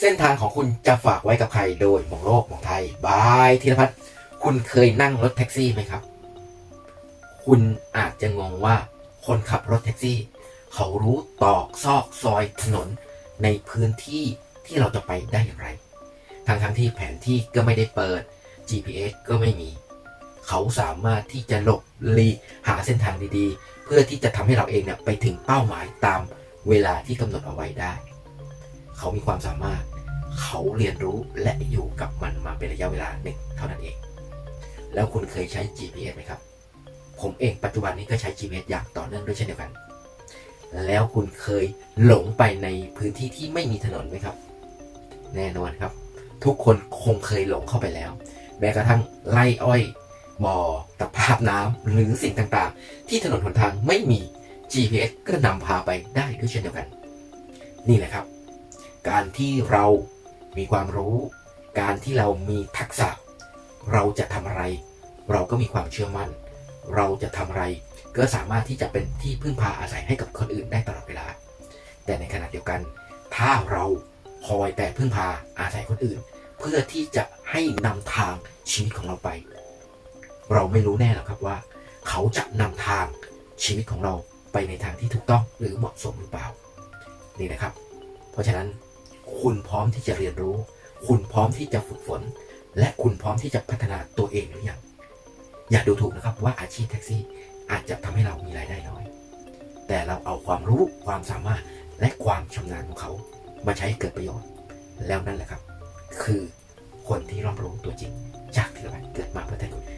เส้นทางของคุณจะฝากไว้กับใครโดยมองโลกมองไทยบายธีรพัฒน์คุณเคยนั่งรถแท็กซี่ไหมครับ คุณอาจจะงงว่าคนขับรถแท็กซี่ เขารู้ตอกซอกซอยถนนในพื้นที่ที่เราจะไปได้อย่างไรทางทั้งๆที่แผนที่ก็ไม่ได้เปิด GPS ก็ไม่มี เขาสามารถที่จะหลบลีหาเส้นทางดีๆ เพื่อที่จะทำให้เราเองเนี่ยไปถึงเป้าหมายตามเวลาที่กำหนดเอาไว้ได้ เขามีความสามารถ เขาเรียนรู้และอยู่กับมันมาเป็นระยะเวลาหนึ่งเท่านั้นเอง แล้วคุณเคยใช้ GPS ไหมครับ ผมเองปัจจุบันนี้ก็ใช้ GPS อย่างต่อเนื่องด้วยเช่นเดียวกัน แล้วคุณเคยหลงไปในพื้นที่ที่ไม่มีถนนไหมครับ แน่นอนครับ ทุกคนคงเคยหลงเข้าไปแล้ว แม้กระทั่งไร่อ้อยบ่อตะภาพน้ำหรือสิ่งต่างๆ ที่ถนนหนทางไม่มี GPS ก็นำพาไปได้ด้วยเช่นเดียวกัน นี่แหละครับ การที่เรา มีความรู้ การที่เรามีทักษะ เราจะทำอะไร เราก็มีความเชื่อมั่น เราจะทำอะไร ก็สามารถที่จะเป็นที่พึ่งพาอาศัยให้กับคนอื่นได้ตลอดเวลา แต่ในขณะเดียวกัน ถ้าเราคอยแต่พึ่งพาอาศัยคนอื่น เพื่อที่จะให้นำทางชีวิตของเราไป เราไม่รู้แน่หรอกครับว่า เขาจะนำทางชีวิตของเราไปในทางที่ถูกต้องหรือเหมาะสมหรือเปล่า นี่นะครับ เพราะฉะนั้น คุณพร้อมที่จะเรียนรู้ คุณพร้อมที่จะฝึกฝน และคุณพร้อมที่จะพัฒนาตัวเองหรือยัง อย่าดูถูกนะครับว่าอาชีพแท็กซี่อาจจะทำให้เรามีรายได้น้อย แต่เราเอาความรู้ความสามารถและความชำนาญของเขามาใช้ให้เกิดประโยชน์ แล้วนั่นแหละครับ คือคนที่รอบรู้ตัวจริงจากที่เราเกิดมาเพื่อทนคุณเกิดมาเพื่อเป็นปัจจุบันครับ